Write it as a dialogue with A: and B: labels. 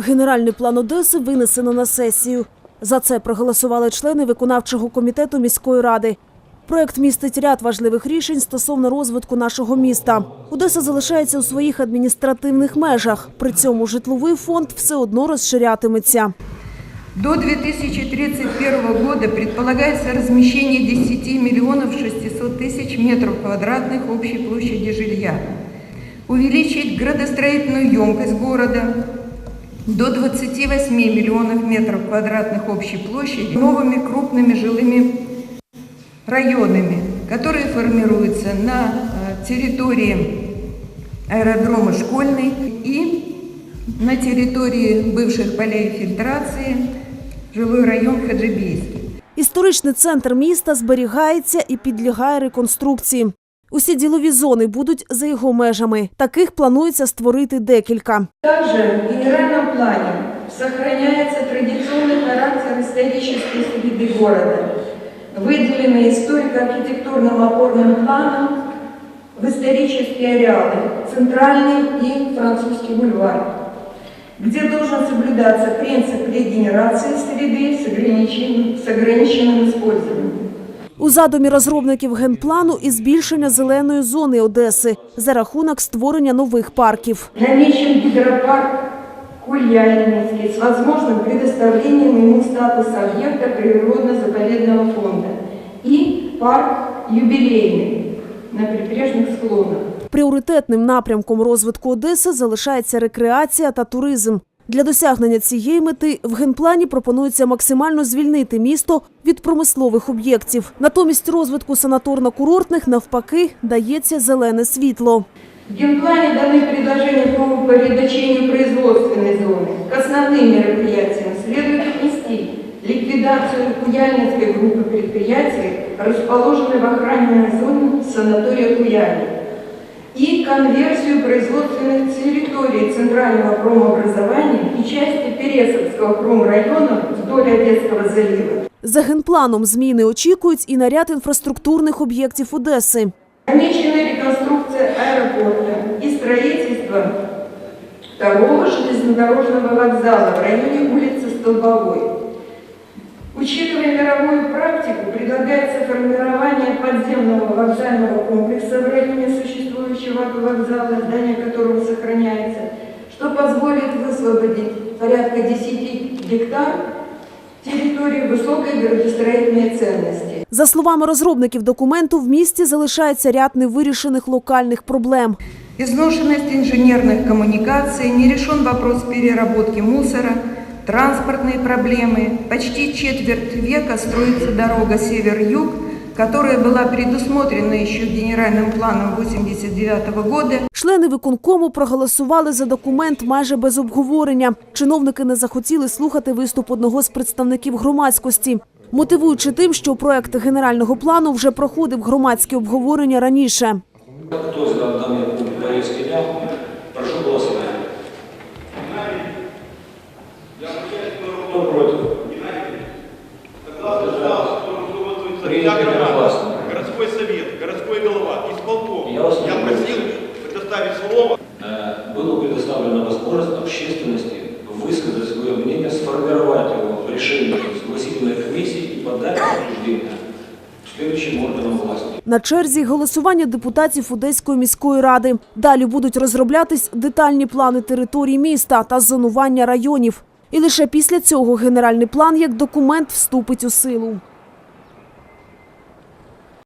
A: Генеральний план Одеси винесено на сесію. За це проголосували члени виконавчого комітету міської ради. Проект містить ряд важливих рішень стосовно розвитку нашого міста. Одеса залишається у своїх адміністративних межах. При цьому житловий фонд все одно розширятиметься.
B: До 2031 года предполагается размещение 10 миллионов 600 тысяч метров квадратных общей площади жилья. Увеличить градостроительную емкость города до 28 миллионов метров квадратных общей площади новыми крупными жилыми районами, которые формируются на э, территории аэродрома Школьный и на территории бывших полей фильтрации жилой район Хаджибейский.
A: Історичний центр міста зберігається і підлягає реконструкції. Усі ділові зони будуть за його межами. Таких планується створити декілька.
B: Также в генеральном плане сохраняется традиционный характер исторической среды города, выделенный историко-архитектурным опорным планом в исторические ареалы Центральный и Французский бульвар, где должен соблюдаться принцип регенерации среды с ограниченным, с ограниченным использованием.
A: У задумі розробників генплану і збільшення зеленої зони Одеси за рахунок створення нових парків.
B: Намечен гидропарк Кульянинский с возможным предоставлением ему статуса объекта природно-заповедного фонда и парк юбилейный на прибрежных склонах.
A: Пріоритетним напрямком розвитку Одеси залишається рекреація та туризм. Для досягнення цієї мети в генплані пропонується максимально звільнити місто від промислових об'єктів. Натомість розвитку санаторно-курортних навпаки дається зелене світло.
B: В генплане даны предложения по упорядочению производственной зоны. К основным мероприятиям следует отнести ликвидацию Куяльнинской группы предприятий, расположенной в охранной зоне санатория Куяльник, и конверсию производственных территорий Центрального промобразования и части Пересовского промрайона вдоль Одесского залива.
A: За генпланом зміни очікують і на ряд інфраструктурних об'єктів Одеси.
B: Намечена реконструкция аэропорта и строительство второго железнодорожного вокзала в районе улицы Столбовой. Учитывая мировую практику, предлагается формирование подземного вокзального комплекса в районе существующего вокзала, здание которого сохраняется, что позволит высвободить порядка 10 гектар территории высокой градостроительной ценности.
A: За словами розробників документу, в місті залишається ряд невирішених локальних проблем.
B: Изношенность инженерных коммуникаций, не решен вопрос переработки мусора, транспортные проблемы. Почти четверть века строится дорога север-юг, которая была предусмотрена еще генеральным планом 1989 года.
A: Члени виконкому проголосували за документ майже без обговорення. Чиновники не захотіли слухати виступ одного з представників громадськості, мотивуючи тим, що проект генерального плану вже проходив громадські обговорення раніше.
C: Кто за Принято единогласно.
D: Городской совет, городской голова, исполком.
C: Я вас
D: Я
C: не
D: просил предоставить слово.
C: Э, Была предоставлена возможность общественности высказать свое мнение, сформировать его в решении согласительной комиссии и подать на обсуждение следующим органам власти.
A: На черзі голосування депутатів Одеської міської ради. Далі будуть розроблятись детальні плани територій міста та зонування районів. І лише після цього генеральний план як документ вступить у силу.